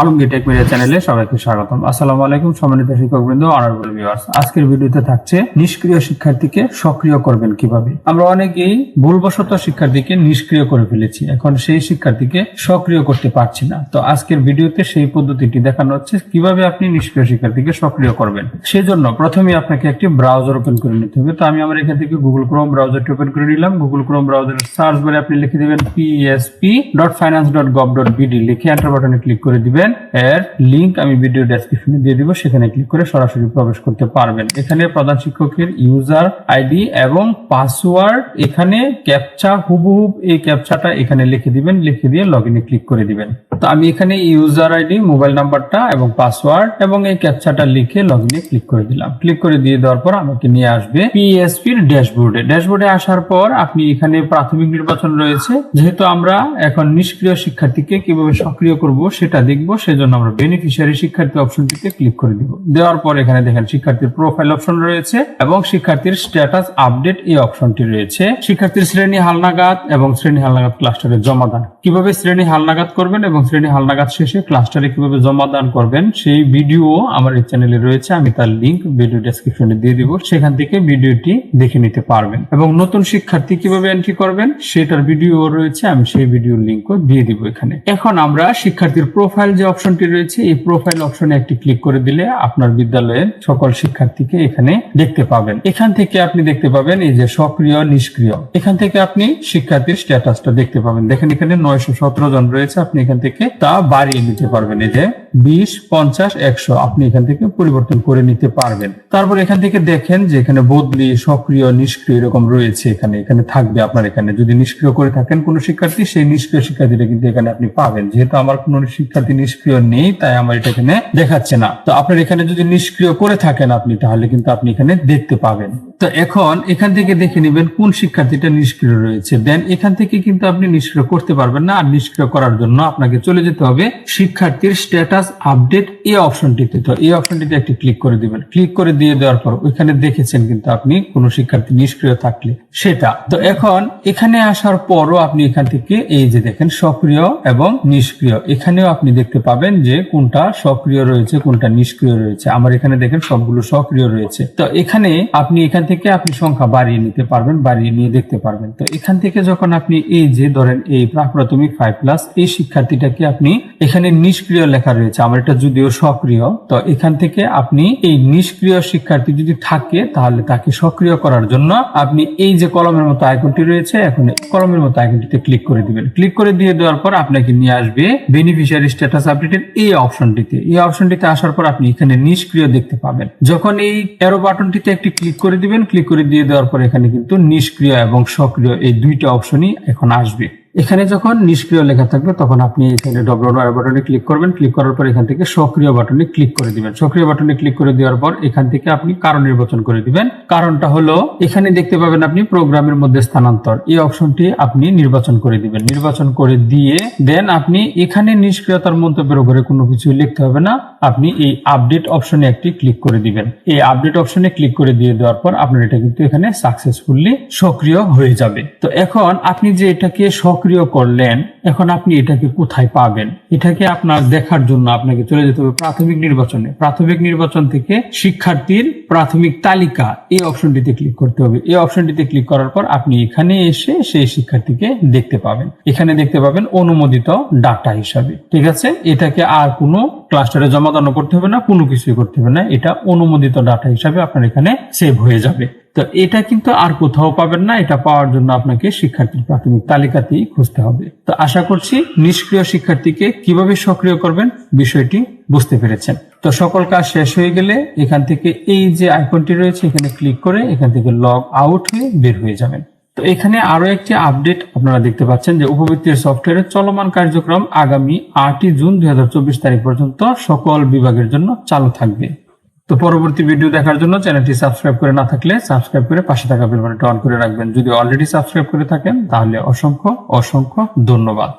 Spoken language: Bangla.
আলমগীর টেক মিডিয়া চ্যানেলে সবাইকে আসসালামু আলাইকুম সম্মানিত শিক্ষকবৃন্দ অনারেবল ভিউয়ার্স আজকের ভিডিওতে থাকছে, নিষ্ক্রিয় শিক্ষার্থীকে সক্রিয় করবেন কীভাবে? আমরা অনেকেই ভুলবশত শিক্ষার্থীকে নিষ্ক্রিয় করে ফেলেছি, এখন সেই শিক্ষার্থীকে সক্রিয় করতে পারছি না। তো আজকের ভিডিওতে সেই পদ্ধতিটি দেখানো হচ্ছে, কীভাবে আপনি নিষ্ক্রিয় শিক্ষার্থীকে সক্রিয় করবেন। সেজন্য প্রথমে আপনাকে একটি ব্রাউজার ওপেন করে নিতে হবে। তো আমি আমার এখান থেকে গুগল ক্রোম ব্রাউজারটি ওপেন করে নিলাম। গুগল ক্রোম ব্রাউজারের সার্চ বারে আপনি লিখে দিবেন PSP dot finance dot gov dot BD লিখে এন্টার বাটনে ক্লিক করে দিবেন। এর লিংক আমি ভিডিও ডেসক্রিপশনে দিয়ে দিব, সেখানে ক্লিক করে সরাসরি প্রবেশ করতে পারবেন। এখানে প্রধান শিক্ষকের ইউজার আইডি এবং পাসওয়ার্ড এখানে ক্যাপচা হুবহুব এই ক্যাপচাটা এখানে লিখে দিবেন, লিখে দিয়ে লগ ক্লিক করে দিবেন। তো আমি এখানে ইউজার আইডি মোবাইল নাম্বারটা এবং পাসওয়ার্ড এবং এই ক্যাপচাটা লিখে লগ ইনে ক্লিক করে দিলাম। ক্লিক করে দিয়ে দেওয়ার পর আমাকে নিয়ে আসবে পিএসপির ড্যাশবোর্ডে ড্যাশবোর্ডে আসার পর আপনি এখানে প্রাথমিক নির্বাচন রয়েছে। যেহেতু আমরা এখন নিষ্ক্রিয় শিক্ষার্থীকে কীভাবে সক্রিয় করব সেটা দেখব, সেজন্য আমরা বেনিফিশিয়ারি শিক্ষার্থী অপশনটিতে ক্লিক করে দিব। দেওয়ার পর এখানে দেখেন শিক্ষার্থীর প্রোফাইল অপশন রয়েছে এবং শিক্ষার্থীর স্ট্যাটাস আপডেট এই অপশনটি রয়েছে। শিক্ষার্থীর শ্রেণি হালনাগাদ এবং শ্রেণি হালনাগাদ ক্লাস্টারে জমাদান কীভাবে শ্রেণি হালনাগাদ করবেন এবং শ্রেণি হালনাগাদ শেষে ক্লাস্টারে কীভাবে জমাদান করবেন, সেই ভিডিও আমার এই চ্যানেলে রয়েছে, আমি তার লিংক ভিডিও ডেসক্রিপশনে দিয়ে দিব, সেখান থেকে ভিডিওটি দেখে নিতে পারবেন। এবং নতুন শিক্ষার্থী কীভাবে এন্ট্রি করবেন, সেটার ভিডিও রয়েছে, আমি সেই ভিডিওর লিঙ্কও দিয়ে দিব এখানে। এখন আমরা শিক্ষার্থীর প্রোফাইল যে অপশনটি রয়েছে, এই প্রোফাইল অপশনে একটি ক্লিক করে দিলে আপনার বিদ্যালয়ের সকল শিক্ষার্থীকে এখানে দেখতে পাবেন। এখান থেকে আপনি দেখতে পাবেন এই যে সক্রিয়, নিষ্ক্রিয়। এখান থেকে আপনি শিক্ষার্থীর স্ট্যাটাসটা দেখতে পাবেন। দেখেন এখানে নয়শো সতেরো জন রয়েছে, আপনি এখান থেকে তা বাড়িয়ে নিতে পারবেন এই যে। বিশ, পঞ্চাশ, একশো আপনি এখান থেকে পরিবর্তন করে নিতে পারবেন। তারপর এখান থেকে দেখেন যে এখানে বদলি, সক্রিয়, নিষ্ক্রিয় এরকম রয়েছে এখানে এখানে থাকবে আপনার এখানে। যদি নিষ্ক্রিয় করে থাকেন কোনো শিক্ষার্থী, সেই নিষ্ক্রিয় শিক্ষার্থীটা কিন্তু এখানে আপনি পাবেন। যেহেতু আমার কোনো শিক্ষার্থী নিষ্ক্রিয় নেই, তাই আমার এটা এখানে দেখাচ্ছে না। তো আপনার এখানে যদি নিষ্ক্রিয় করে থাকেন আপনি, তাহলে কিন্তু আপনি এখানে দেখতে পাবেন। তো এখন এখান থেকে দেখে নেবেন কোন শিক্ষার্থীটা নিষ্ক্রিয় রয়েছে। দেন এখান থেকে কিন্তু আপনি নিষ্ক্রিয় করতে পারবেন না। আর নিষ্ক্রিয় করার জন্য আপনাকে চলে যেতে হবে শিক্ষার্থীর স্ট্যাটাস আপডেট এই অপশনটিতে তো এই অপশনটিতে একটি ক্লিক করে দিবেন। ক্লিক করে দিয়ে দেওয়ার পর ওইখানে দেখেছেন কিন্তু আপনি কোন শিক্ষার্থী নিষ্ক্রিয় থাকলে সেটা। তো এখন এখানে আসার পরও আপনি এখান থেকে এই যে দেখেন, সক্রিয় এবং নিষ্ক্রিয়। এখানেও আপনি দেখতে পাবেন যে কোনটা সক্রিয় রয়েছে, কোনটা নিষ্ক্রিয় রয়েছে। আমার এখানে দেখেন সবগুলো সক্রিয় রয়েছে। তো এখানে আপনি এখান থেকে আপনি সংখ্যা বাড়িয়ে নিতে পারবেন, বাড়িয়ে নিয়ে দেখতে পারবেন। তো এখান থেকে যখন আপনি এই যে ধরেন এই প্রাক প্রাথমিক ফাইভ প্লাস এই শিক্ষার্থীটাকে আপনি এখানে নিষ্ক্রিয় লেখা রয়েছে আমার এটা যদিও সক্রিয়, তো এখান থেকে আপনি এই নিষ্ক্রিয় শিক্ষার্থী যদি থাকে, তাহলে তাকে সক্রিয় করার জন্য আপনি এই যে কলমের মতো আইকনটি রয়েছে, এখন কলমের মতো আইকনটিতে ক্লিক করে দিবেন। ক্লিক করে দিয়ে দেওয়ার পর আপনাকে নিয়ে আসবে বেনিফিশিয়ারি স্ট্যাটাস আপডেটের এই অপশনটিতে এই অপশনটিতে আসার পর আপনি এখানে নিষ্ক্রিয় দেখতে পাবেন। যখন এই এরো বাটনটিতে একটি ক্লিক করে দিবেন, ক্লিক করে দিয়ে দেওয়ার পর এখানে কিন্তু নিষ্ক্রিয় এবং সক্রিয় এই দুইটা অপশনই এখন আসবে। এখানে যখন নিষ্ক্রিয় লেখা থাকবে, তখন আপনি এখানে ডব্লিউ বাটনে ক্লিক করবেন। ক্লিক করার পর এখান থেকে সক্রিয় বাটনে ক্লিক করে দিবেন। সক্রিয় বাটনে ক্লিক করে দেওয়ার পর এখান থেকে আপনি কারণ নির্বাচন করে দিবেন। কারণটা হলো, এখানে দেখতে পাবেন আপনি প্রোগ্রামের মধ্যে স্থানান্তর। এই অপশনটি আপনি নির্বাচন করে দিবেন। নির্বাচন করে দিয়ে, দেন আপনি এখানে নিষ্ক্রিয়তার মন্তব্যের উপরে কোনো কিছু লিখতে হবে না। আপনি এই আপডেট অপশনে একটি ক্লিক করে দিবেন। এই আপডেট অপশনে ক্লিক করে দিয়ে দেওয়ার পর আপনার এটা কিন্তু এখানে সাকসেসফুলি সক্রিয় হয়ে যাবে। তো এখন আপনি যে এটাকে সক্রিয় করলেন, এখন আপনি এটাকে কোথায় পাবেন? এটাকে আপনার দেখার জন্য আপনাকে চলে যেতে হবে প্রাথমিক নির্বাচনে। প্রাথমিক নির্বাচন থেকে শিক্ষার্থীর প্রাথমিক তালিকা এই অপশনটিতে ক্লিক করতে হবে। এই অপশনটিতে ক্লিক করার পর আপনি এখানে এসে সেই শিক্ষার্থীকে দেখতে পাবেন। এখানে দেখতে পাবেন অনুমোদিত ডাটা হিসাবে। ঠিক আছে? এটাকে আর কোনো ক্লাস্টারে জমা দানো করতে হবে না, কোনো কিছুই করতে হবে না। এটা অনুমোদিত ডাটা হিসাবে আপনার এখানে সেভ হয়ে যাবে। তো এটা কিন্তু আর কোথাও পাবেন না, এটা পাওয়ার জন্য আপনাকে শিক্ষার্থীর প্রাথমিক তালিকাতেই খুঁজতে হবে। তো আশা করছি নিষ্ক্রিয় শিক্ষার্থীকে কীভাবে সক্রিয় করবেন বিষয়টি বুঝতে পেরেছেন। তো সকল কাজ শেষ হয়ে গেলে এখান থেকে এই যে আইকনটি রয়েছে, এখানে ক্লিক করে এখান থেকে লগ আউট হয়ে বের হয়ে যাবেন। তো এখানে আরও একটি আপডেট আপনারা দেখতে পাচ্ছেন যে উপবৃত্তির সফটওয়্যারের চলমান কার্যক্রম আগামী আটই জুন দুই হাজার চব্বিশ তারিখ পর্যন্ত সকল বিভাগের জন্য চালু থাকবে। তো পরবর্তী ভিডিও দেখার জন্য চ্যানেলটি সাবস্ক্রাইব করে না থাকলে সাবস্ক্রাইব করে পাশে থাকা বেল অন করে রাখবেন। যদি অলরেডি সাবস্ক্রাইব করে থাকেন, তাহলে অসংখ্য অসংখ্য ধন্যবাদ।